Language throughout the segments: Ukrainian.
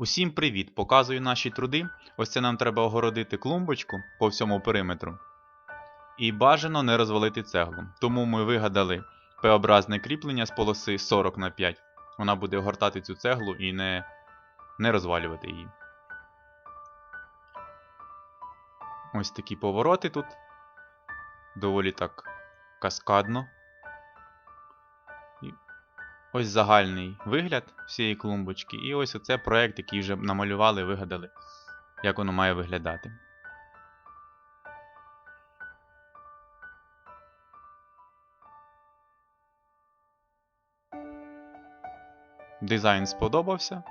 Усім привіт! Показую наші труди. Ось це нам треба огородити клумбочку по всьому периметру. І бажано не розвалити цеглу. Тому ми вигадали П-образне кріплення з полоси 40 на 5. Вона буде огортати цю цеглу і не, не розвалювати її. Ось такі повороти тут. Доволі так каскадно. Ось загальний вигляд всієї клумбочки. І ось оце проект, який вже намалювали, вигадали, як воно має виглядати. Дизайн сподобався,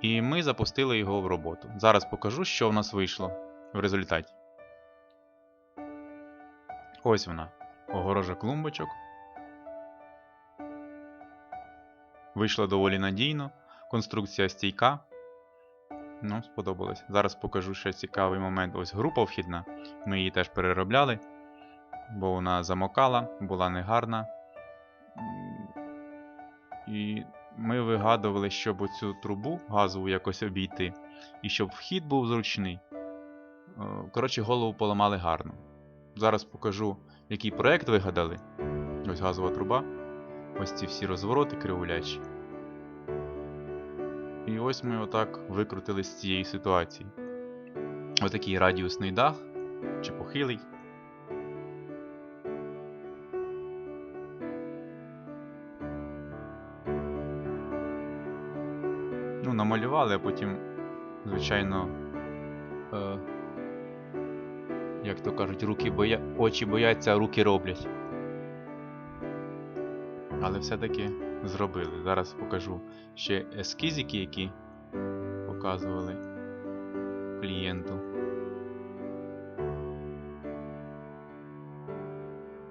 і ми запустили його в роботу. Зараз покажу, що в нас вийшло в результаті. Ось вона, огорожа клумбочок. Вийшло доволі надійно, конструкція стійка. Ну, сподобалось. Зараз покажу ще цікавий момент. Ось група вхідна. Ми її теж переробляли, бо вона замокала, була негарна. І ми вигадували, щоб оцю трубу газову якось обійти, і щоб вхід був зручний. Е, Коротше, голову поламали гарно. Зараз покажу, який проект вигадали. Ось газова труба. Ось ці всі розвороти кривулячі. І ось ми отак викрутили з цієї ситуації. Отакий радіусний дах, чи похилий. Ну, намалювали, а потім, звичайно, е, як то кажуть, руки боя... очі бояться, а руки роблять. Але все-таки зробили. Зараз покажу ще ескізики, які показували клієнту.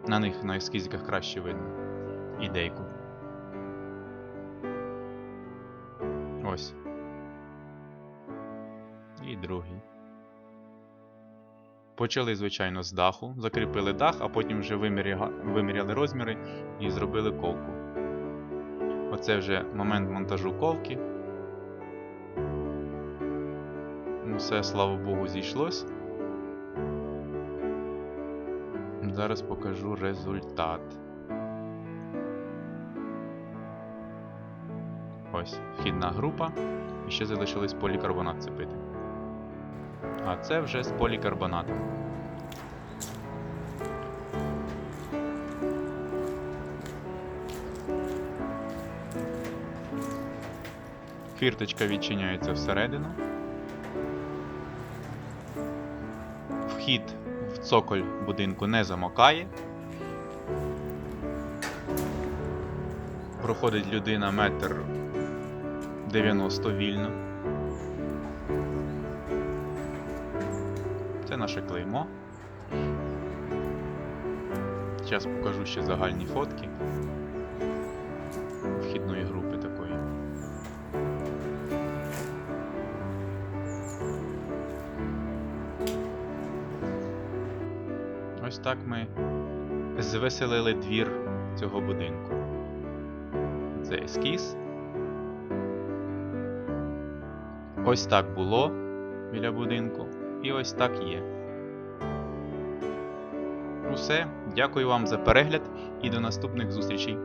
На них на ескізиках краще видно ідейку. Ось. І другий. Почали, звичайно, з даху, закріпили дах, а потім вже виміряли розміри і зробили ковку. Оце вже момент монтажу ковки. Ну, Все, слава Богу, зійшлось. Зараз покажу результат. Ось вхідна група. І ще залишилось полікарбонат цепити. А це вже з полікарбонатом. Фірточка відчиняється всередину. Вхід в цоколь будинку не замокає. Проходить людина метр 90 вільно. Це наше клеймо. Зараз покажу ще загальні фотки вхідної групи такої. Ось так ми звеселили двір цього будинку. Це ескіз. Ось так було біля будинку. І ось так є. Усе. Дякую вам за перегляд і до наступних зустрічей.